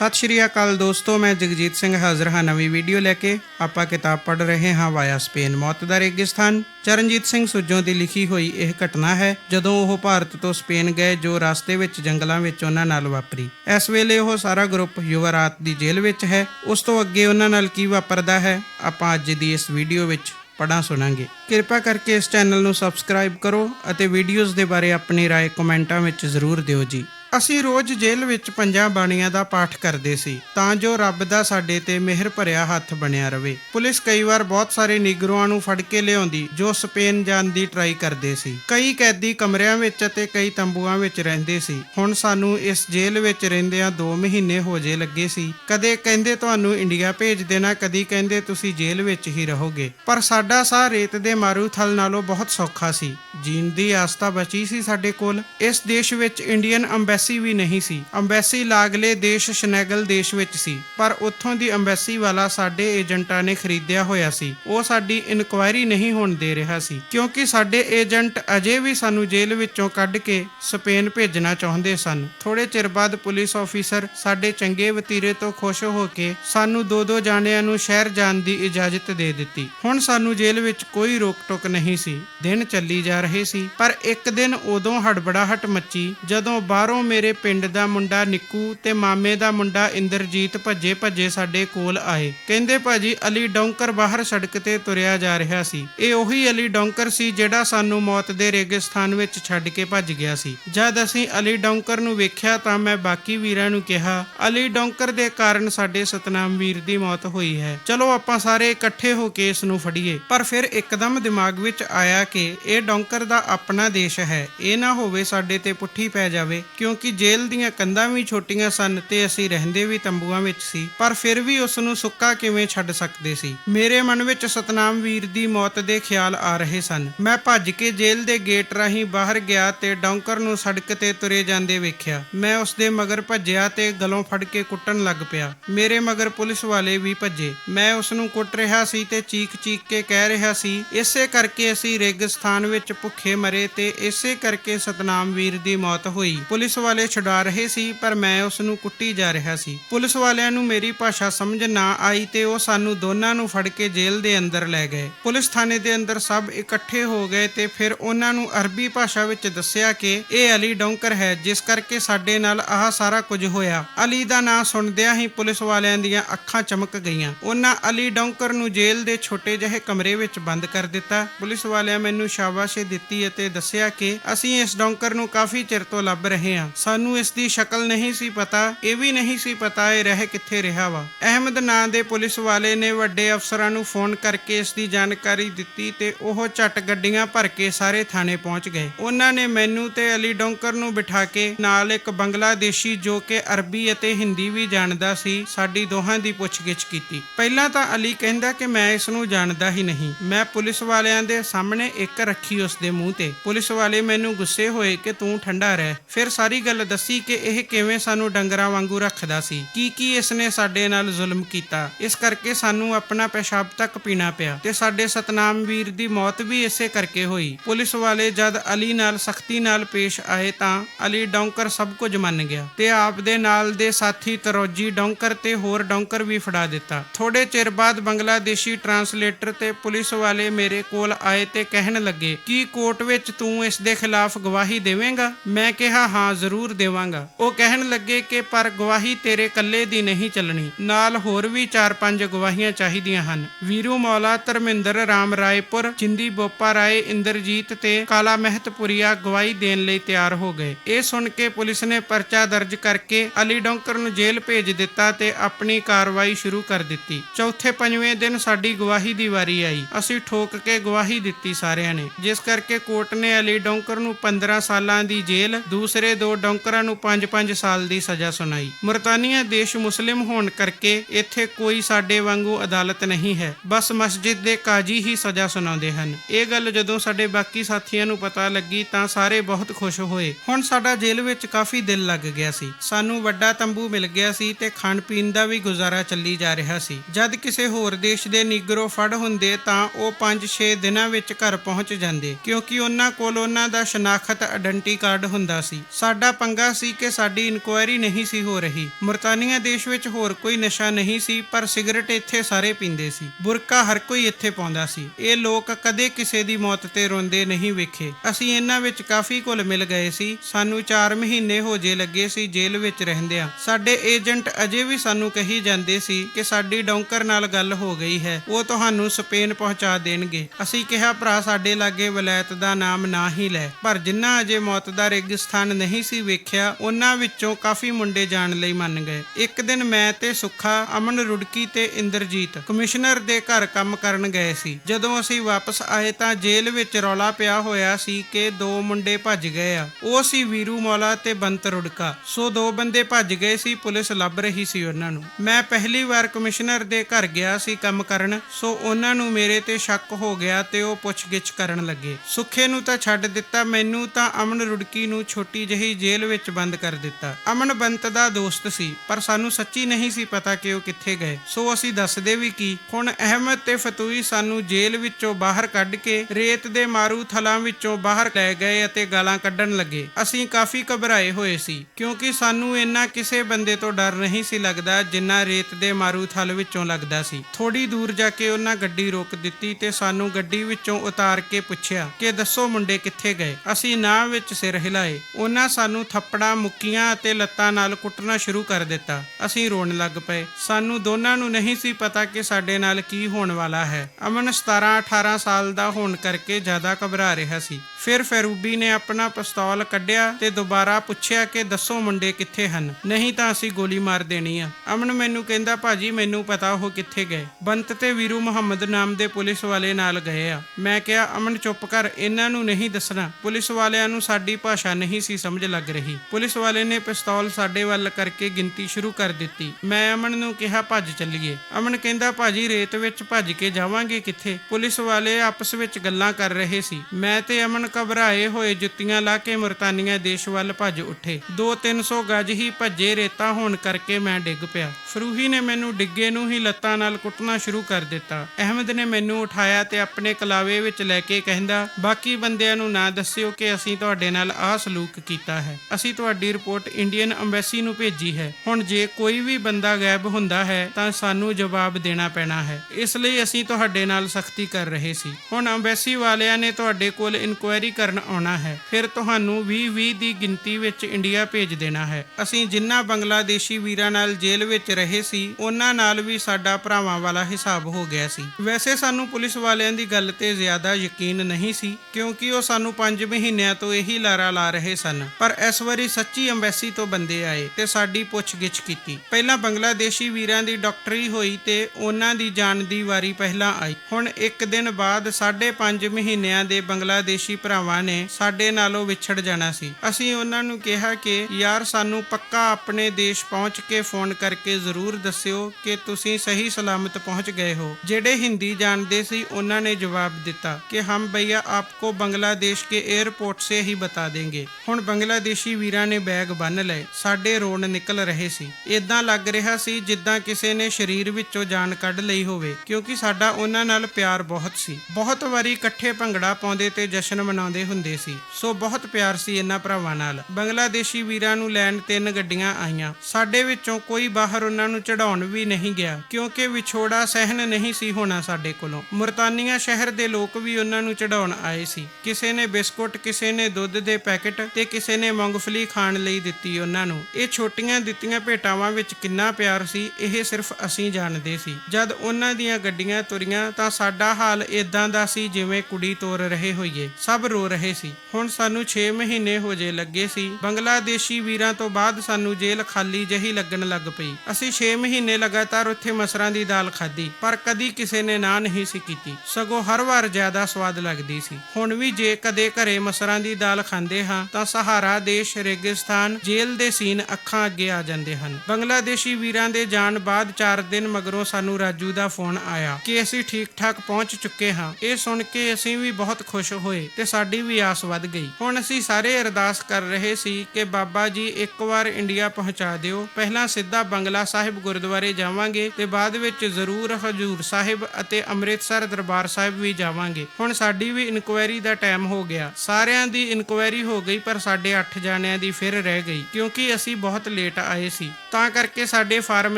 ਸਤਿ ਸ਼੍ਰੀ ਅਕਾਲ ਦੋਸਤੋ ਮੈਂ ਜਗਜੀਤ ਸਿੰਘ ਹਾਜ਼ਰ ਹਾਂ ਨਵੀਂ ਵੀਡੀਓ ਲੈ ਕੇ ਆਪਾਂ ਕਿਤਾਬ ਪੜ੍ਹ ਰਹੇ ਹਾਂ ਵਾਇਆ ਸਪੇਨ ਮੌਤ ਦਾ ਰੇਗਿਸਤਾਨ ਚਰਨਜੀਤ ਸਿੰਘ ਸੁੱਜੋਂ ਦੀ ਲਿਖੀ ਹੋਈ ਇਹ ਘਟਨਾ ਹੈ ਜਦੋਂ ਉਹ ਭਾਰਤ ਤੋਂ ਸਪੇਨ ਗਏ ਜੋ ਰਸਤੇ ਵਿੱਚ ਜੰਗਲਾਂ ਵਿੱਚ ਉਹਨਾਂ ਨਾਲ ਵਾਪਰੀ ਇਸ ਵੇਲੇ ਉਹ ਸਾਰਾ ਗਰੁੱਪ ਯੁਵਰਾਤ ਦੀ ਜੇਲ੍ਹ ਵਿੱਚ ਹੈ ਉਸ ਤੋਂ ਅੱਗੇ ਉਹਨਾਂ ਨਾਲ ਕੀ ਵਾਪਰਦਾ ਹੈ ਆਪਾਂ ਅੱਜ ਦੀ ਇਸ ਵੀਡੀਓ ਵਿੱਚ ਪੜਾਂ ਸੁਣਾਂਗੇ ਕਿਰਪਾ ਕਰਕੇ ਇਸ ਚੈਨਲ ਨੂੰ ਸਬਸਕ੍ਰਾਈਬ ਕਰੋ ਅਤੇ ਵੀਡੀਓਜ਼ ਦੇ ਬਾਰੇ ਆਪਣੀ رائے ਕਮੈਂਟਾਂ ਵਿੱਚ ਜ਼ਰੂਰ ਦਿਓ ਜੀ ਅਸੀਂ ਰੋਜ਼ ਜੇਲ੍ਹ ਵਿੱਚ ਪੰਜਾਂ ਬਾਣੀਆਂ ਦਾ ਪਾਠ ਕਰਦੇ ਸੀ, ਤਾਂ ਜੋ ਰੱਬ ਦਾ ਸਾਡੇ ਤੇ ਮਿਹਰ ਭਰਿਆ ਹੱਥ ਬਣਿਆ ਰਵੇ। ਪੁਲਿਸ ਕਈ ਵਾਰ ਬਹੁਤ ਸਾਰੇ ਨਿਗਰੋਆਂ ਨੂੰ ਫੜ ਕੇ ਲਿਆਉਂਦੀ, ਜੋ ਸਪੇਨ ਜਾਣ ਦੀ ਟਰਾਈ ਕਰਦੇ ਸੀ। ਕਈ ਕੈਦੀ ਕਮਰਿਆਂ ਵਿੱਚ ਅਤੇ ਕਈ ਤੰਬੂਆਂ ਵਿੱਚ ਰਹਿੰਦੇ ਸੀ। ਹੁਣ ਸਾਨੂੰ ਇਸ ਜੇਲ੍ਹ ਵਿੱਚ ਰਹਿੰਦਿਆਂ 2 ਮਹੀਨੇ ਹੋ ਜੇ ਲੱਗੇ ਸੀ। ਕਦੇ ਕਹਿੰਦੇ ਤੁਹਾਨੂੰ ਇੰਡੀਆ ਭੇਜ ਦੇਣਾ, ਕਦੀ ਕਹਿੰਦੇ ਤੁਸੀਂ ਜੇਲ੍ਹ ਵਿੱਚ ਹੀ ਰਹੋਗੇ। ਪਰ ਸਾਡਾ ਸਾਹ ਰੇਤ ਦੇ ਮਾਰੂ ਮਾਰੂਥਲ ਨਾਲੋਂ ਬਹੁਤ ਸੌਖਾ ਸੀ। ਜੀਣ ਦੀ ਆਸਤਾ ਬਚੀ ਸੀ ਸਾਡੇ ਕੋਲ। ਇਸ ਦੇਸ਼ ਵਿੱਚ ਇੰਡੀਅਨ ਅੰਬੈਸੀ ਵੀ ਨਹੀਂ ਸੀ। ਅੰਬੈਸੀ ਲਾਗਲੇ ਦੇਸ਼ ਸ਼ਨੈਗਲ ਦੇਸ਼ ਵਿੱਚ ਸੀ, ਪਰ ਉੱਥੋਂ ਦੀ ਅੰਬੈਸੀ ਵਾਲਾ ਸਾਡੇ ਏਜੰਟਾਂ ਨੇ ਖਰੀਦਿਆ ਹੋਇਆ ਸੀ। ਉਹ ਸਾਡੀ ਇਨਕੁਆਇਰੀ ਨਹੀਂ ਹੋਣ ਦੇ ਰਿਹਾ ਸੀ, ਕਿਉਂਕਿ ਸਾਡੇ ਏਜੰਟ ਅਜੇ ਵੀ ਸਾਨੂੰ ਜੇਲ੍ਹ ਵਿੱਚੋਂ ਕੱਢ ਕੇ ਸਪੇਨ ਭੇਜਣਾ ਚਾਹੁੰਦੇ ਸਨ। ਥੋੜੇ ਚਿਰ ਬਾਅਦ ਪੁਲਿਸ ਆਫੀਸਰ ਸਾਡੇ ਚੰਗੇ ਵਤੀਰੇ ਤੋਂ ਖੁਸ਼ ਹੋ ਕੇ ਸਾਨੂੰ ਦੋ ਦੋ ਜਾਣਿਆਂ ਨੂੰ ਸ਼ਹਿਰ ਜਾਣ ਦੀ ਇਜਾਜ਼ਤ ਦੇ ਦਿੱਤੀ। ਹੁਣ ਸਾਨੂੰ ਜੇਲ੍ਹ ਵਿੱਚ ਕੋਈ ਰੋਕ ਟੋਕ ਨਹੀਂ ਸੀ। ਦਿਨ ਚੱਲੀ ਜਾ ਰਹੇ ਸੀ, ਪਰ ਇੱਕ ਦਿਨ ਉਦੋਂ ਹੜਬੜਾਹਟ ਮੱਚੀ, ਜਦੋਂ ਬਾਹਰੋਂ ਮੇਰੇ ਪਿੰਡ ਦਾ ਮੁੰਡਾ ਨਿੱਕੂ ਤੇ ਮਾਮੇ ਦਾ ਮੁੰਡਾ ਇੰਦਰਜੀਤ ਭੱਜੇ ਭੱਜੇ ਸਾਡੇ ਕੋਲ ਆਏ। ਕਹਿੰਦੇ ਭਾਜੀ, ਅਲੀ ਡੌਂਕਰ ਬਾਹਰ ਸੜਕ ਤੇ ਤੁਰਿਆ ਜਾ ਰਿਹਾ ਸੀ। ਇਹ ਉਹੀ ਅਲੀ ਡੌਂਕਰ ਸੀ ਜਿਹੜਾ ਸਾਨੂੰ ਮੌਤ ਦੇ ਰੇਗਿਸਤਾਨ ਵਿੱਚ ਛੱਡ ਕੇ ਭੱਜ ਗਿਆ ਸੀ। ਜਦ ਅਸੀਂ ਅਲੀ ਡੌਂਕਰ ਨੂੰ ਵੇਖਿਆ ਤਾਂ ਮੈਂ ਬਾਕੀ ਵੀਰਾਂ ਨੂੰ ਕਿਹਾ, ਅਲੀ ਡੌਂਕਰ ਦੇ ਕਾਰਨ ਸਾਡੇ ਸਤਨਾਮ ਵੀਰ ਦੀ ਮੌਤ ਹੋਈ ਹੈ। ਚਲੋ ਆਪਾਂ ਸਾਰੇ ਇਕੱਠੇ ਹੋ ਕੇ ਇਸ ਨੂੰ ਫੜੀਏ। ਪਰ ਫਿਰ ਇੱਕਦਮ ਦਿਮਾਗ ਵਿੱਚ ਆਇਆ ਕਿ ਇਹ ਡੌਂਕਰ ਦਾ ਆਪਣਾ ਦੇਸ਼ ਹੈ। ਇਹ ਨਾ ਹੋਵੇ ਸਾਡੇ ਤੇ ਪੁੱਠੀ ਪੈ ਜਾਵੇ, ਕਿਉਂਕਿ ਜੇਲ੍ਹ ਦੀਆਂ ਕੰਧਾਂ ਵੀ ਛੋਟੀਆਂ ਸਨ ਤੇ ਅਸੀਂ ਰਹਿੰਦੇ ਵੀ ਤੰਬੂਆਂ ਵਿੱਚ ਸੀ, ਪਰ ਫਿਰ ਵੀ ਉਸ ਨੂੰ ਸੁੱਕਾ ਕਿਵੇਂ ਛੱਡ ਸਕਦੇ ਸੀ? ਮੇਰੇ ਮਨ ਵਿੱਚ ਸਤਨਾਮ ਵੀਰ ਦੀ ਮੌਤ ਦੇ ਖਿਆਲ ਆ ਰਹੇ ਸਨ। ਮੈਂ ਭੱਜ ਕੇ ਜੇਲ੍ਹ ਦੇ ਗੇਟ ਰਾਹੀਂ ਬਾਹਰ ਗਿਆ ਤੇ ਡੌਂਕਰ ਨੂੰ ਸੜਕ ਤੇ ਤੁਰੇ ਜਾਂਦੇ ਵੇਖਿਆ। ਮੈਂ ਉਸ ਦੇ ਮਗਰ ਭੱਜਿਆ ਤੇ ਗਲੋਂ ਫੜ ਕੇ ਕੁੱਟਣ ਲੱਗ ਪਿਆ। ਮੇਰੇ ਮਗਰ ਪੁਲਿਸ ਵਾਲੇ ਵੀ ਭੱਜੇ। ਮੈਂ ਉਸ ਨੂੰ ਕੁੱਟ ਰਿਹਾ ਸੀ ਤੇ ਚੀਕ ਚੀਕ ਕੇ ਕਹਿ ਰਿਹਾ ਸੀ, ਇਸੇ ਕਰਕੇ ਅਸੀਂ ਰੇਗਿਸਤਾਨ ਵਿੱਚ ਭੁੱਖੇ ਮਰੇ ਤੇ ਇਸੇ ਕਰਕੇ ਸਤਨਾਮ ਵੀਰ ਦੀ ਮੌਤ ਹੋਈ। ਪੁਲਿਸ ਵਾਲੇ ਛੁਡਾ ਰਹੇ ਸੀ, ਪਰ ਮੈਂ ਉਸ ਨੂੰ ਕੁੱਟੀ ਜਾ ਰਿਹਾ ਸੀ। ਪੁਲਿਸ ਵਾਲਿਆਂ ਨੂੰ ਮੇਰੀ ਭਾਸ਼ਾ ਸਮਝ ਨਾ ਆਈ ਤੇ ਉਹ ਸਾਨੂੰ ਦੋਨਾਂ ਨੂੰ ਫੜ ਕੇ ਜੇਲ੍ਹ ਦੇ ਅੰਦਰ ਲੈ ਗਏ। ਪੁਲਿਸ ਥਾਣੇ ਦੇ ਅੰਦਰ ਸਭ ਇਕੱਠੇ ਹੋ ਗਏ ਤੇ ਫਿਰ ਉਹਨਾਂ ਨੂੰ ਅਰਬੀ ਭਾਸ਼ਾ ਵਿੱਚ ਦੱਸਿਆ ਕਿ ਇਹ ਅਲੀ ਡੌਂਕਰ ਹੈ, ਜਿਸ ਕਰਕੇ ਸਾਡੇ ਨਾਲ ਆਹ ਸਾਰਾ ਕੁਝ ਹੋਇਆ। ਅਲੀ ਦਾ ਨਾਂ ਸੁਣਦਿਆਂ ਹੀ ਪੁਲਿਸ ਵਾਲਿਆਂ ਦੀਆਂ ਅੱਖਾਂ ਚਮਕ ਗਈਆਂ। ਉਹਨਾਂ ਅਲੀ ਡੌਂਕਰ ਨੂੰ ਜੇਲ੍ਹ ਦੇ ਛੋਟੇ ਜਿਹੇ ਕਮਰੇ ਵਿੱਚ ਬੰਦ ਕਰ ਦਿੱਤਾ। ਪੁਲਿਸ ਵਾਲਿਆਂ ਮੈਨੂੰ ਸ਼ਾਬਾਸ਼ੇ ਦਿੱਤੀ ਅਤੇ ਦੱਸਿਆ ਕਿ ਅਸੀਂ ਇਸ ਡੌਂਕਰ ਨੂੰ ਕਾਫੀ ਚਿਰ ਤੋਂ ਲੱਭ ਰਹੇ ਹਾਂ। ਸਾਨੂੰ ਇਸ ਦੀ ਸ਼ਕਲ ਨਹੀਂ ਸੀ ਪਤਾ, ਇਹ ਵੀ ਨਹੀਂ ਸੀ ਪਤਾ ਇਹ ਰਹਿ ਕਿੱਥੇ ਰਿਹਾ ਵਾ। ਅਹਿਮਦ ਨਾਂ ਦੇ ਪੁਲਿਸ ਵਾਲੇ ਨੇ ਵੱਡੇ ਅਫਸਰਾਂ ਨੂੰ ਫੋਨ ਕਰਕੇ ਇਸ ਦੀ ਜਾਣਕਾਰੀ ਦਿੱਤੀ ਤੇ ਉਹ ਝਟ ਗੱਡੀਆਂ ਭਰ ਕੇ ਸਾਰੇ ਥਾਣੇ ਪਹੁੰਚ ਗਏ। ਉਹਨਾਂ ਨੇ ਮੈਨੂੰ ਤੇ ਅਲੀ ਡੌਂਕਰ ਨੂੰ ਬਿਠਾ ਕੇ ਨਾਲ ਇੱਕ ਬੰਗਲਾਦੇਸ਼ੀ ਜੋ ਕਿ ਅਰਬੀ ਅਤੇ ਹਿੰਦੀ ਵੀ ਜਾਣਦਾ ਸੀ, ਸਾਡੀ ਦੋਹਾਂ ਦੀ ਪੁੱਛਗਿੱਛ ਕੀਤੀ। ਪਹਿਲਾਂ ਤਾਂ ਅਲੀ ਕਹਿੰਦਾ ਕਿ ਮੈਂ ਇਸ ਨੂੰ ਜਾਣਦਾ ਹੀ ਨਹੀਂ। ਮੈਂ ਪੁਲਿਸ ਵਾਲਿਆਂ ਦੇ ਸਾਹਮਣੇ ਇੱਕ ਰੱਖੀ ਉਸ ਦੇ ਮੂੰਹ ਤੇ। ਪੁਲਿਸ ਵਾਲੇ ਮੈਨੂੰ ਗੁੱਸੇ ਹੋਏ ਕਿ ਤੂੰ ਠੰਡਾ ਰਹਿ। ਫਿਰ ਸਾਰੀ ਗੱਲ ਦੱਸੀ ਕਿ ਇਹ ਕਿਵੇਂ ਸਾਨੂੰ ਡੰਗਰਾਂ ਵਾਂਗੂ ਰੱਖਦਾ ਸੀ? ਕੀ ਕੀ ਇਸ ਨੇ ਸਾਡੇ ਨਾਲ ਜ਼ੁਲਮ ਕੀਤਾ? ਇਸ ਕਰਕੇ ਸਾਨੂੰ ਆਪਣਾ ਪਿਸ਼ਾਬ ਤੱਕ ਪੀਣਾ ਪਿਆ ਤੇ ਸਾਡੇ ਸਤਨਾਮ ਵੀਰ ਦੀ ਮੌਤ ਵੀ ਇਸੇ ਕਰਕੇ ਹੋਈ। ਪੁਲਿਸ ਵਾਲੇ ਜਦ ਅਲੀ ਨਾਲ ਸਖਤੀ ਨਾਲ ਪੇਸ਼ ਆਏ ਤਾਂ ਅਲੀ ਡੌਂਕਰ ਸਭ ਕੁਝ ਮੰਨ ਗਿਆ ਤੇ ਆਪ ਦੇ ਨਾਲ ਦੇ ਸਾਥੀ ਤਰੋਜੀ ਡੌਂਕਰ ਤੇ ਹੋਰ ਡੌਂਕਰ ਵੀ ਫੜਾ ਦਿੱਤਾ। ਥੋੜੇ ਚਿਰ ਬਾਅਦ ਬੰਗਲਾਦੇਸ਼ੀ ਟਰਾਂਸਲੇਟਰ ਤੇ ਪੁਲਿਸ ਵਾਲੇ ਮੇਰੇ ਕੋਲ ਆਏ ਤੇ ਕਹਿਣ ਲੱਗੇ, ਕਿ ਕੋਰਟ ਵਿੱਚ ਤੂੰ ਇਸ ਦੇ ਖਿਲਾਫ ਗਵਾਹੀ ਦੇਵੇਂਗਾ? ਮੈਂ ਕਿਹਾ, ਹਾਂ, ਜ਼ਰੂਰ। ਜ਼ਰੂਰ ਦੇਵਾਂਗਾ। ਉਹ ਕਹਿਣ ਲੱਗੇ ਕਿ, ਪਰ ਗਵਾਹੀ ਤੇਰੇ ਇਕੱਲੇ ਦੀ ਨਹੀਂ ਚੱਲਣੀ। ਨਾਲ ਹੋਰ ਵੀ 4-5 ਗਵਾਹੀਆਂ ਚਾਹੀਦੀਆਂ ਹਨ। ਵੀਰੂ ਮੌਲਾ, ਧਰਮਿੰਦਰ ਰਾਮ ਰਾਏਪੁਰ, ਜਿੰਦੀ ਬੋਪਾ ਰਾਏ, ਇੰਦਰਜੀਤ ਤੇ ਕਾਲਾ ਮਹਿਤਪੁਰੀਆ ਗਵਾਹੀ ਦੇਣ ਲਈ ਤਿਆਰ ਹੋ ਗਏ। ਇਹ ਸੁਣ ਕੇ ਪੁਲਿਸ ਨੇ ਪਰਚਾ ਦਰਜ ਕਰਕੇ ਅਲੀ ਡੌਂਕਰ ਨੂੰ ਜੇਲ੍ਹ ਭੇਜ ਦਿੱਤਾ ਤੇ ਆਪਣੀ ਕਾਰਵਾਈ ਸ਼ੁਰੂ ਕਰ ਦਿੱਤੀ। ਚੌਥੇ ਪੰਜਵੇਂ ਦਿਨ ਸਾਡੀ ਗਵਾਹੀ ਦੀ ਵਾਰੀ ਆਈ। ਅਸੀਂ ਠੋਕ ਕੇ ਗਵਾਹੀ ਦਿੱਤੀ ਸਾਰਿਆਂ ਨੇ। ਜਿਸ ਕਰਕੇ ਕੋਰਟ ਨੇ ਅਲੀ ਡੌਂਕਰ ਨੂੰ 15 ਸਾਲਾਂ ਦੀ ਜੇਲ੍ਹ, ਦੂਸਰੇ ਦੋ ਡੌਂਕਰਾਂ ਨੂੰ 5-5 ਸਾਲ ਦੀ ਸਜ਼ਾ ਸੁਣਾਈ। ਮਰਤਾਨੀਆ ਦੇਸ਼ ਮੁਸਲਿਮ ਹੋਣ ਕਰਕੇ ਇੱਥੇ ਕੋਈ ਸਾਡੇ ਵਾਂਗੂ ਅਦਾਲਤ ਨਹੀਂ ਹੈ। ਬਸ ਮਸਜਿਦ ਦੇ ਕਾਜੀ ਹੀ ਸਜ਼ਾ ਸੁਣਾਉਂਦੇ ਹਨ। ਇਹ ਗੱਲ ਜਦੋਂ ਸਾਡੇ ਬਾਕੀ ਸਾਥੀਆਂ ਨੂੰ ਪਤਾ ਲੱਗੀ ਤਾਂ ਸਾਰੇ ਬਹੁਤ ਖੁਸ਼ ਹੋਏ। ਹੁਣ ਸਾਡਾ ਜੇਲ੍ਹ ਵਿੱਚ ਕਾਫੀ ਦਿਲ ਲੱਗ ਗਿਆ ਸੀ। ਸਾਨੂੰ ਵੱਡਾ ਤੰਬੂ ਮਿਲ ਗਿਆ ਸੀ ਤੇ ਖਾਣ ਪੀਣ ਦਾ ਵੀ ਗੁਜ਼ਾਰਾ ਚੱਲੀ ਜਾ ਰਿਹਾ ਸੀ। ਜਦ ਕਿਸੇ ਹੋਰ ਦੇਸ਼ ਦੇ ਨੀਗਰੋ ਫੜ ਹੁੰਦੇ ਤਾਂ ਉਹ 5-6 ਦਿਨਾਂ ਵਿੱਚ ਘਰ ਪਹੁੰਚ ਜਾਂਦੇ, ਕਿਉਂਕਿ ਉਹਨਾਂ ਕੋਲ ਉਹਨਾਂ ਦਾ ਸ਼ਨਾਖਤ ਆਇਡੈਂਟੀ ਕਾਰਡ ਹੁੰਦਾ ਸੀ। ਸਾਡਾ ਵੱਡਾ ਪੰਗਾ ਸੀ ਕਿ ਸਾਡੀ ਇਨਕੁਆਇਰੀ ਨਹੀਂ ਸੀ ਹੋ ਰਹੀ। ਮਰਤਾਨੀਆ ਦੇਸ਼ ਵਿੱਚ ਹੋਰ ਕੋਈ ਨਸ਼ਾ ਨਹੀਂ ਸੀ, ਪਰ ਸਿਗਰਟ ਇੱਥੇ ਸਾਰੇ ਪੀਂਦੇ ਸੀ। ਬੁਰਕਾ ਹਰ ਕੋਈ ਇੱਥੇ ਪਾਉਂਦਾ ਸੀ। ਇਹ ਲੋਕ ਕਦੇ ਕਿਸੇ ਦੀ ਮੌਤ ਤੇ ਰੋਂਦੇ ਨਹੀਂ ਵੇਖੇ। ਅਸੀਂ ਇਹਨਾਂ ਵਿੱਚ ਕਾਫੀ ਘੁਲ ਮਿਲ ਗਏ ਸੀ। ਸਾਨੂੰ 4 ਮਹੀਨੇ ਹੋ ਜੇ ਲੱਗੇ ਸੀ ਜੇਲ੍ਹ ਵਿੱਚ ਰਹਿੰਦਿਆਂ। ਸਾਡੇ ਏਜੰਟ ਅਜੇ ਵੀ ਸਾਨੂੰ ਕਹੀ ਜਾਂਦੇ ਸੀ ਕਿ ਸਾਡੀ ਡੌਂਕਰ ਨਾਲ ਗੱਲ ਹੋ ਗਈ ਹੈ। ਉਹ ਤੁਹਾਨੂੰ ਸਪੇਨ ਪਹੁੰਚਾ ਦੇਣਗੇ। ਅਸੀਂ ਕਿਹਾ, ਭਰਾ, ਸਾਡੇ ਲਾਗੇ ਵਲੈਤ ਦਾ ਨਾਮ ਨਾ ਹੀ ਲੈ। ਪਰ ਜਿੰਨਾ ਅਜੇ ਮੌਤ ਦਾ ਰੇਗਿਸਤਾਨ ਨਹੀਂ ਸੀ ਵੇਖਿਆ, ਉਹਨਾਂ ਵਿੱਚੋਂ ਕਾਫੀ ਮੁੰਡੇ ਜਾਣ ਲਈ ਮੰਨ ਗਏ। ਇੱਕ ਦਿਨ ਮੈਂ ਤੇ ਸੁੱਖਾ, ਅਮਨ ਰੁੜਕੀ ਤੇ ਇੰਦਰਜੀਤ ਕਮਿਸ਼ਨਰ ਦੇ ਘਰ ਕੰਮ ਕਰਨ ਗਏ ਸੀ। ਜਦੋਂ ਅਸੀਂ ਵਾਪਸ ਆਏ ਤਾਂ ਜੇਲ੍ਹ ਵਿੱਚ ਰੌਲਾ ਪਿਆ ਹੋਇਆ ਸੀ ਕਿ ਦੋ ਮੁੰਡੇ ਭੱਜ ਗਏ ਆ। ਉਹ ਸੀ ਵੀਰੂ ਮੌਲਾ ਤੇ ਬੰਤ ਰੁੜਕਾ। ਸੋ ਦੋ ਬੰਦੇ ਭੱਜ ਗਏ ਸੀ, ਪੁਲਿਸ ਲੱਭ ਰਹੀ ਸੀ ਉਹਨਾਂ ਨੂੰ। ਮੈਂ ਪਹਿਲੀ ਵਾਰ ਕਮਿਸ਼ਨਰ ਦੇ ਘਰ ਗਿਆ ਸੀ ਕੰਮ ਕਰਨ, ਸੋ ਉਹਨਾਂ ਨੂੰ ਮੇਰੇ ਤੇ ਸ਼ੱਕ ਹੋ ਗਿਆ ਤੇ ਉਹ ਪੁੱਛਗਿੱਛ ਕਰਨ ਲੱਗੇ। ਸੁੱਖੇ ਨੂੰ ਤਾਂ ਛੱਡ ਦਿੱਤਾ, ਮੈਨੂੰ ਤਾਂ ਅਮਨ ਰੁੜਕੀ ਨੂੰ ਛੋਟੀ ਜਿਹੀ ਜੇਲ੍ਹ ਵਿੱਚ ਬੰਦ ਕਰ ਦਿੱਤਾ। ਅਮਨ ਬੰਤ ਦਾ ਦੋਸਤ ਸੀ, ਪਰ ਸਾਨੂੰ ਸੱਚੀ ਨਹੀਂ ਸੀ ਪਤਾ ਕਿ ਉਹ ਕਿੱਥੇ ਗਏ। ਸੋ ਅਸੀਂ ਦੱਸਦੇ ਵੀ ਕੀ, ਹੁਣ ਅਹਿਮਦ ਤੇ ਫਤੂਈ ਸਾਨੂੰ ਜੇਲ੍ਹ ਵਿੱਚੋਂ ਬਾਹਰ ਕੱਢ ਕੇ ਰੇਤ ਦੇ ਮਾਰੂ ਥਲਾਂ ਵਿੱਚੋਂ ਬਾਹਰ ਲੈ ਗਏ ਅਤੇ ਗਾਲਾਂ ਕੱਢਣ ਲੱਗੇ। ਅਸੀਂ ਕਾਫੀ ਘਬਰਾਏ ਹੋਏ ਸੀ, ਕਿਉਂਕਿ ਸਾਨੂੰ ਇੰਨਾ ਕਿਸੇ ਬੰਦੇ ਤੋਂ ਡਰ ਨਹੀਂ ਸੀ ਲੱਗਦਾ ਜਿੰਨਾ ਰੇਤ ਦੇ ਮਾਰੂ ਥਲ ਵਿੱਚੋਂ ਲੱਗਦਾ ਸੀ। ਥੋੜੀ ਦੂਰ ਜਾ ਕੇ ਉਹਨਾਂ ਗੱਡੀ ਰੋਕ ਦਿੱਤੀ ਤੇ ਸਾਨੂੰ ਗੱਡੀ ਵਿੱਚੋਂ ਉਤਾਰ ਕੇ ਪੁੱਛਿਆ ਕਿ ਦੱਸੋ ਮੁੰਡੇ ਕਿੱਥੇ ਗਏ? ਅਸੀਂ ਨਾ ਵਿੱਚ ਸਿਰ ਹਿਲਾਏ। ਉਹਨਾਂ ਸਾਨੂੰ ਥੱਪੜਾਂ, ਮੁੱਕੀਆਂ ਅਤੇ ਲੱਤਾਂ ਨਾਲ ਕੁੱਟਣਾ ਸ਼ੁਰੂ ਕਰ ਦਿੱਤਾ। ਅਸੀਂ ਰੋਣ ਲੱਗ ਪਏ। ਸਾਨੂੰ ਦੋਨਾਂ ਨੂੰ ਨਹੀਂ ਸੀ ਪਤਾ ਕਿ ਸਾਡੇ ਨਾਲ ਕੀ ਹੋਣ ਵਾਲਾ ਹੈ। ਅਮਨ 17 18 ਸਾਲ ਦਾ ਹੋਣ ਕਰਕੇ ਜ਼ਿਆਦਾ ਘਬਰਾ ਰਿਹਾ ਸੀ। ਫਿਰ ਫੈਰੂਬੀ ਨੇ ਆਪਣਾ ਪਿਸਤੌਲ ਕੱਢਿਆ ਤੇ ਦੁਬਾਰਾ ਪੁੱਛਿਆ ਕਿ ਦੱਸੋ ਮੁੰਡੇ ਕਿੱਥੇ ਹਨ? ਨਹੀਂ ਤਾਂ ਅਸੀਂ ਗੋਲੀ ਮਾਰ ਦੇਣੀ ਆ। ਅਮਨ ਮੈਨੂੰ ਕਹਿੰਦਾ, ਭਾਜੀ, ਮੈਨੂੰ ਪਤਾ ਉਹ ਕਿੱਥੇ ਗਏ। ਬੰਤ ਤੇ ਵੀਰੂ ਮੁਹੰਮਦ ਨਾਮ ਦੇ ਪੁਲਿਸ ਵਾਲੇ ਨਾਲ ਗਏ ਆ। ਮੈਂ ਕਿਹਾ, ਅਮਨ, ਚੁੱਪ ਕਰ। ਇਹਨਾਂ ਨੂੰ ਨਹੀਂ ਦੱਸਣਾ। ਪੁਲਿਸ ਵਾਲਿਆਂ ਨੂੰ ਸਾਡੀ ਭਾਸ਼ਾ ਨਹੀਂ ਸੀ ਸਮਝ ਲੱਗ ਰਹੀ। ਪੁਲਿਸ ਵਾਲੇ ਨੇ ਪਿਸਤੌਲ ਸਾਡੇ ਵੱਲ ਕਰਕੇ ਗਿਣਤੀ ਸ਼ੁਰੂ ਕਰ ਦਿੱਤੀ। ਮੈਂ ਅਮਨ ਨੂੰ ਕਿਹਾ, ਭੱਜ ਚੱਲੀਏ। ਅਮਨ ਕਹਿੰਦਾ, ਭਾਜੀ, ਰੇਤ ਵਿੱਚ ਭੱਜ ਕੇ ਜਾਵਾਂਗੇ ਕਿੱਥੇ? ਪੁਲਿਸ ਵਾਲੇ ਆਪਸ ਵਿੱਚ ਗੱਲਾਂ ਕਰ ਰਹੇ ਸੀ। ਮੈਂ ਤੇ ਅਮਨ ਘਬਰਾਏ ਹੋਏ ਜੁੱਤੀਆਂ ਲਾ ਕੇ ਮੁਰਤਾਨੀਆ ਦੇਸ਼ ਵੱਲ ਭੱਜ ਉੱਠੇ। 2-300 ਗਜ ਹੀ ਭੱਜੇ ਰੇਤਾ ਹੋਣ ਕਰਕੇ ਮੈਂ ਡਿੱਗ ਪਿਆ। ਫਰੂਹੀ ਨੇ ਮੈਨੂੰ ਡਿੱਗੇ ਨੂੰ ਹੀ ਲੱਤਾਂ ਨਾਲ ਕੁੱਟਣਾ ਸ਼ੁਰੂ ਕਰ ਦਿੱਤਾ। ਅਹਿਮਦ ਨੇ ਮੈਨੂੰ ਉਠਾਇਆ ਤੇ ਆਪਣੇ ਕਲਾਵੇ ਵਿੱਚ ਲੈ ਕੇ ਕਹਿੰਦਾ, ਬਾਕੀ ਬੰਦਿਆਂ ਨੂੰ ਨਾ ਦੱਸਿਓ ਕਿ ਅਸੀਂ ਤੁਹਾਡੇ ਨਾਲ ਆਹ ਸਲੂਕ ਕੀਤਾ ਹੈ। ਅਸੀਂ ਤੁਹਾਡੀ ਰਿਪੋਰਟ ਇੰਡੀਅਨ ਐਮਬੈਸੀ ਨੂੰ ਭੇਜੀ ਹੈ। ਹੁਣ ਜੇ ਕੋਈ ਵੀ ਬੰਦਾ ਗਾਇਬ ਹੁੰਦਾ ਹੈ, ਤਾਂ ਸਾਨੂੰ ਜਵਾਬ ਦੇਣਾ ਪੈਣਾ ਹੈ। ਇਸ ਲਈ ਅਸੀਂ ਤੁਹਾਡੇ ਨਾਲ ਸਖਤੀ ਕਰ ਰਹੇ ਸੀ। ਹੁਣ ਐਮਬੈਸੀ ਵਾਲਿਆਂ ਨੇ ਤੁਹਾਡੇ ਕੋਲ ਇਨਕੁਆਇਰੀ ਕਰਨ ਆਉਣਾ ਹੈ। ਫਿਰ ਤੁਹਾਨੂੰ 20-20 ਦੀ ਗਿਣਤੀ ਵਿੱਚ ਇੰਡੀਆ ਭੇਜ ਦੇਣਾ ਹੈ। ਅਸੀਂ ਜਿੰਨਾ ਬੰਗਲਾਦੇਸ਼ੀ ਵੀਰਾਂ ਨਾਲ ਜੇਲ੍ਹ ਵਿੱਚ ਰਹੇ ਸੀ, ਉਹਨਾਂ ਨਾਲ ਵੀ ਸਾਡਾ ਭਰਾਵਾਂ ਵਾਲਾ ਹਿਸਾਬ ਹੋ ਗਿਆ ਸੀ। ਵੈਸੇ ਸਾਨੂੰ ਪੁਲਿਸ ਵਾਲਿਆਂ ਦੀ ਗੱਲ ਤੇ ਜ਼ਿਆਦਾ ਯਕੀਨ ਨਹੀਂ ਸੀ, ਕਿਉਂਕਿ ਉਹ ਸਾਨੂੰ 5 ਮਹੀਨਿਆਂ ਤੋਂ ਇਹੀ ਲਾਰਾ ਲਾ ਰਹੇ ਸਨ। ਪਰ ਇਸ ਵਾਰੀ ਸੱਚੀ ਐਮਬੈਸੀ ਤੋਂ ਬੰਦੇ ਆਏ ਤੇ ਸਾਡੀ ਪੁੱਛਗਿੱਛ ਕੀਤੀ। ਪਹਿਲਾਂ ਬੰਗਲਾਦੇਸ਼ੀ ਵੀਰਾਂ ਦੀ ਡਾਕਟਰੀ ਹੋਈ ਤੇ ਉਹਨਾਂ ਦੀ ਜਾਣ ਦੀ ਵਾਰੀ ਪਹਿਲਾਂ ਆਈ। ਹੁਣ ਇੱਕ ਦਿਨ ਬਾਅਦ ਸਾਢੇ 5 ਮਹੀਨਿਆਂ ਦੇ ਬੰਗਲਾਦੇਸ਼ੀ ਭਰਾਵਾਂ ਨੇ ਸਾਡੇ ਨਾਲੋਂ ਵਿਛੜ ਜਾਣਾ ਸੀ। ਅਸੀਂ ਉਹਨਾਂ ਨੂੰ ਕਿਹਾ ਕਿ, ਯਾਰ, ਸਾਨੂੰ ਪੱਕਾ ਆਪਣੇ ਦੇਸ਼ ਪਹੁੰਚ ਕੇ ਫੋਨ ਕਰਕੇ ਜ਼ਰੂਰ ਦੱਸਿਓ ਕਿ ਤੁਸੀਂ ਸਹੀ ਸਲਾਮਤ ਪਹੁੰਚ ਗਏ ਹੋ। ਜਿਹੜੇ ਹਿੰਦੀ ਜਾਣਦੇ ਸੀ, ਉਹਨਾਂ ਨੇ ਜਵਾਬ ਦਿੱਤਾ ਕਿ, ਹਮ ਭਈਆ, ਆਪਕੋ ਬੰਗਲਾਦੇਸ਼ ਕੇ 에ਅਰਪੋਰਟ ਸੇ ਹੀ ਬਤਾ ਦੇਂਗੇ। ਹੁਣ ਬੰਗਲਾਦੇਸ਼ੀ ਵੀਰਾਂ ਨੇ ਬੈਗ ਬੰਨ ਲਏ। ਸਾਡੇ ਰੋਣ ਨਿਕਲ ਰਹੇ ਸੀ। ਇਦਾਂ ਲੱਗ ਰਿਹਾ ਸੀ ਜਿੱਦਾਂ ਕਿਸੇ ਨੇ ਸਰੀਰ ਵਿੱਚੋਂ ਜਾਨ ਕੱਢ ਲਈ ਹੋਵੇ, ਕਿਉਂਕਿ ਸਾਡਾ ਉਹਨਾਂ ਨਾਲ ਪਿਆਰ ਬਹੁਤ ਸੀ। ਬਹੁਤ ਵਾਰੀ ਇਕੱਠੇ ਭੰਗੜਾ ਪਾਉਂਦੇ ਤੇ ਜਸ਼ਨ ਮਨਾਉਂਦੇ ਹੁੰਦੇ ਸੀ। ਸੋ ਬਹੁਤ ਪਿਆਰ ਸੀ ਇਹਨਾਂ ਭਰਾਵਾਂ ਨਾਲ। ਬੰਗਲਾਦੇਸ਼ੀ ਵੀਰਾਂ ਨੂੰ ਲੈਣ ਤਿੰਨ ਗੱਡੀਆਂ ਆਈਆਂ। ਸਾਡੇ ਵਿੱਚੋਂ ਕੋਈ ਬਾਹਰ ਉਹਨਾਂ ਨੂੰ ਚੜਾਉਣ ਵੀ ਨਹੀਂ ਗਿਆ, ਕਿਉਂਕਿ ਵਿਛੋੜਾ ਸਹਿਨ ਨਹੀਂ ਸੀ ਹੋਣਾ ਸਾਡੇ ਕੋਲੋਂ। ਮੁਰਤਾਨੀਆ ਸ਼ਹਿਰ ਦੇ ਲੋਕ ਵੀ ਉਹਨਾਂ ਨੂੰ ਚੜਾਉਣ ਆਏ ਸੀ। ਕਿਸੇ ਨੇ ਬਿਸਕੁਟ, ਕਿਸੇ ਨੇ ਦੁੱਧ ਦੇ ਪੈਕੇਟ ਤੇ ਕਿਸੇ ਨੇ ਮੂੰਗਫਲੀ ਖਾਣ ਲਈ ਦਿੱਤੀ ਉਹਨਾਂ ਨੂੰ। ਇਹ ਛੋਟੀਆਂ ਦਿੱਤੀਆਂ ਭੇਟਾਵਾਂ ਵਿੱਚ ਕਿੰਨਾ ਪਿਆਰ ਸੀ, ਇਹ ਸਿਰਫ ਅਸੀਂ ਜਾਣਦੇ ਸੀ। ਜਦ ਉਹਨਾਂ ਦੀਆਂ ਗੱਡੀਆਂ ਤੁਰੀਆਂ ਤਾਂ ਸਾਡਾ ਹਾਲ ਇਦਾਂ ਦਾ ਸੀ ਜਿਵੇਂ ਕੁੜੀ ਤੋਰ ਰਹੇ ਹੋਈਏ, ਸਭ ਰੋ ਰਹੇ ਸੀ। ਹੁਣ ਸਾਨੂੰ 6 ਮਹੀਨੇ ਹੋ ਜੇ ਲੱਗੇ ਸੀ। ਬੰਗਲਾਦੇਸ਼ੀ ਵੀਰਾਂ ਤੋਂ ਬਾਅਦ ਸਾਨੂੰ ਜੇਲ੍ਹ ਖਾਲੀ ਜਹੀ ਲੱਗਣ ਲੱਗ ਪਈ। ਅਸੀਂ 6 ਮਹੀਨੇ ਲਗਾਤਾਰ ਉੱਥੇ ਮਸਰਾਂ ਦੀ ਦਾਲ ਖਾਧੀ, ਪਰ ਕਦੀ ਕਿਸੇ ਨੇ ਨਾ ਨਹੀਂ ਸੀ ਕੀਤੀ। ਸਗੋਂ ਹਰ ਵਾਰ ਜ਼ਿਆਦਾ ਸਵਾਦ ਲੱਗਦੀ ਸੀ। ਹੁਣ ਵੀ ਜੇ ਕਦੇ ਘਰੇ ਮਸਰਾਂ ਦੀ ਦਾਲ ਖਾਂਦੇ ਹਾਂ, ਤਾਂ ਸਹਾਰਾ ਦੇਸ਼ ਰੇਗਿਸਤਾਨ ਜੇਲ੍ਹ ਦੇ ਸੀਨ ਅੱਖਾਂ ਅੱਗੇ ਆ ਜਾਂਦੇ ਹਨ। ਬੰਗਲਾਦੇਸ਼ੀ ਵੀਰਾਂ ਦੇ ਜਾਣ ਬਾਅਦ 4 ਦਿਨ ਮਗਰੋਂ ਸਾਨੂੰ ਰਾਜੂ ਦਾ ਫੋਨ ਆਇਆ ਕਿ ਅਸੀਂ ਠੀਕ ਠਾਕ ਪਹੁੰਚ ਚੁੱਕੇ ਹਾਂ। ਇਹ ਸੁਣ ਕੇ ਅਸੀਂ ਵੀ ਬਹੁਤ ਖੁਸ਼ ਹੋਏ ਤੇ ਸਾਡੀ ਵੀ ਆਸ ਵੱਧ ਗਈ। ਹੁਣ ਅਸੀਂ ਸਾਰੇ ਅਰਦਾਸ ਕਰ ਰਹੇ ਸੀ ਕਿ ਬਾਬਾ ਜੀ ਇੱਕ ਵਾਰ ਇੰਡੀਆ ਪਹੁੰਚਾ ਦਿਓ। ਪਹਿਲਾਂ ਸਿੱਧਾ ਬੰਗਲਾ ਸਾਹਿਬ ਗੁਰਦੁਆਰੇ ਜਾਵਾਂਗੇ ਤੇ ਬਾਅਦ ਵਿੱਚ ਜ਼ਰੂਰ ਹਜੂਰ ਸਾਹਿਬ ਅਤੇ ਅੰਮ੍ਰਿਤਸਰ ਦਰਬਾਰ ਸਾਹਿਬ ਵੀ ਜਾਵਾਂਗੇ। ਹੁਣ ਸਾਡੀ ਵੀ ਇਨਕੁਆਇਰੀ ਦਾ ਟਾਈਮ ਹੋ ਗਿਆ। ਸਾਰਿਆਂ ਦੀ ਇਨਕੁਆਇਰੀ ਹੋ ਗਈ ਪਰ ਸਾਡੇ 8 ਜਾਣਿਆਂ ਦੀ ਫਿਰ ਰਹਿ ਗਈ, ਕਿਉਂਕਿ ਅਸੀਂ ਬਹੁਤ ਲੇਟ ਆਏ ਸੀ। ਤਾਂ ਕਰਕੇ ਸਾਡੇ ਫਾਰਮ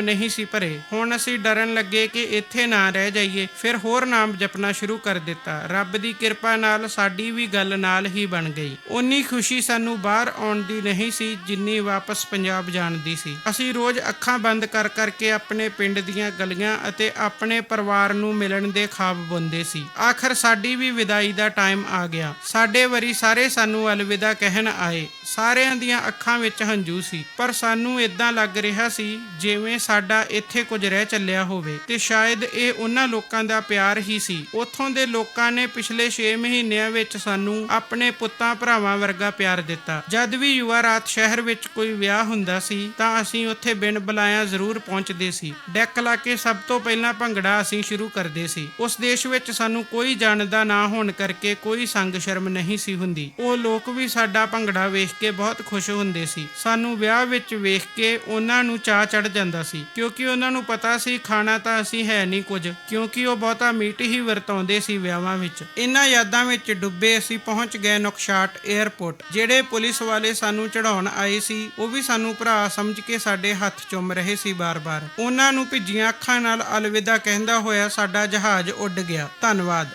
ਨਹੀਂ ਸੀ ਭਰੇ। ਹੁਣ ਅਸੀਂ ਡਰਨ ਲੱਗੇ ਕਿ ਇੱਥੇ ਨਾ ਰਹਿ ਜਾਈਏ, ਫਿਰ ਹੋਰ ਨਾਮ ਜਪਣਾ ਸ਼ੁਰੂ ਕਰ ਦਿੱਤਾ। ਰੱਬ ਦੀ ਕਿਰਪਾ ਨਾਲ ਸਾਡੀ ਵੀ ਗੱਲ ਨਾਲ ਹੀ ਬਣ ਗਈ। ਉਨੀ ਖੁਸ਼ੀ ਸਾਨੂੰ ਬਾਹਰ ਆਉਣ ਦੀ ਨਹੀਂ ਸੀ, ਜਿੰਨੀ ਵਾਪਸ ਪੰਜਾਬ ਜਾਣ ਦੀ ਸੀ। ਅਸੀਂ ਰੋਜ਼ ਅੱਖਾਂ ਬੰਦ ਕਰ ਕਰਕੇ ਆਪਣੇ ਪਿੰਡ ਦੀਆਂ ਗਲੀਆਂ ਅਤੇ ਆਪਣੇ ਪਰਿਵਾਰ ਨੂੰ ਮਿਲਣ ਦੇ ਖਾਬ ਬੁੰਦੇ ਸੀ। ਆਖਰ ਸਾਡੀ ਵੀ ਵਿਦਾਈ ਦਾ ਟਾਈਮ ਆ ਗਿਆ। ਸਾਡੇ ਵਰੀ ਸਾਰੇ ਸਾਨੂੰ ਅਲਵਿਦਾ ਕਹਿਣ ਆਏ ਸਾਰਿਆਂ ਦੀਆਂ ਅੱਖਾਂ ਵਿੱਚ ਹੰਝੂ ਸੀ, ਪਰ ਸਾਨੂੰ ਇਦਾਂ ਲੱਗ ਰਿਹਾ ਸੀ ਜਿਵੇਂ ਸਾਡਾ ਇੱਥੇ ਕੁਝ ਰਹਿ ਚੱਲਿਆ ਹੋਵੇ ਤੇ ਸ਼ਾਇਦ ਇਹ ਉਹਨਾਂ ਲੋਕਾਂ ਦਾ ਪਿਆਰ ਹੀ ਸੀ। ਉੱਥੋਂ ਦੇ ਲੋਕਾਂ ਨੇ ਪਿਛਲੇ 6 ਮਹੀਨਿਆਂ ਵਿੱਚ ਸਾਨੂੰ ਆਪਣੇ ਪੁੱਤਾਂ ਭਰਾਵਾਂ ਵਰਗਾ ਪਿਆਰ ਦਿੱਤਾ। ਜਦ ਵੀ ਯੁਵਾ ਰਾਤ ਸ਼ਹਿਰ ਵਿੱਚ ਕੋਈ ਵਿਆਹ ਹੁੰਦਾ ਸੀ ਤਾਂ ਅਸੀਂ ਉੱਥੇ ਬਿਨ ਬੁਲਾਇਆ ਜ਼ਰੂਰ ਪਹੁੰਚਦੇ ਸੀ। ਡੈਕ ਲਾ ਕੇ ਸਭ ਤੋਂ ਪਹਿਲਾਂ ਭੰਗੜਾ ਅਸੀਂ ਸ਼ੁਰੂ ਕਰਦੇ ਸੀ। ਉਸ ਦੇਸ਼ ਵਿੱਚ ਸਾਨੂੰ ਕੋਈ ਜਾਣਦਾ ਨਾ ਹੋਣ ਕਰਕੇ ਕੋਈ ਸੰਗ ਸ਼ਰਮ ਨਹੀਂ ਸੀ ਹੁੰਦੀ। ਉਹ ਲੋਕ ਵੀ ਸਾਡਾ ਭੰਗੜਾ ਵੇਖ ਕੇ ਬਹੁਤ ਖੁਸ਼ ਹੁੰਦੇ ਸੀ। ਸਾਨੂੰ ਵਿਆਹ ਵਿੱਚ ਵੇਖ ਕੇ ਉਹਨਾਂ ਨੂੰ ਚਾਹ ਚੜ ਜਾਂਦਾ ਸੀ। ਕਿਉਂਕਿ ਉਹਨਾਂ ਨੂੰ ਪਤਾ ਸੀ, ਖਾਣਾ ਤਾਂ ਅਸੀਂ ਹੈ ਨਹੀਂ ਕੁਝ। ਕਿਉਂਕਿ ਉਹ ਬਹੁਤਾ ਮੀਟ ਹੀ ਵਰਤਾਉਂਦੇ ਸੀ ਵਿਆਹਾਂ ਵਿੱਚ। ਇਹਨਾਂ ਯਾਦਾਂ ਵਿੱਚ ਡੁੱਬੇ ਅਸੀਂ ਪਹੁੰਚ ਗਏ ਨੁਕਸ਼ਾਟ 에ਅਰਪੋਰਟ ਜਿਹੜੇ ਪੁਲਿਸ ਵਾਲੇ ਸਾਨੂੰ ਚੜਾਉਣ ਆਏ ਸੀ। ਉਹ ਵੀ ਸਾਨੂੰ ਭਰਾ ਸਮਝ ਕੇ ਸਾਡੇ ਹੱਥ ਚੁੰਮ ਰਹੇ ਸੀ ਬਾਰ-ਬਾਰ। ਉਹਨਾਂ ਨੂੰ ਭਿੱਜੀਆਂ ਅੱਖਾਂ ਨਾਲ ਅਲਵਿਦਾ ਕਹਿੰਦਾ ਹੋਇਆ ਸਾਡਾ ਜਹਾਜ਼ ਉੱਡ ਗਿਆ। ਧੰਨਵਾਦ।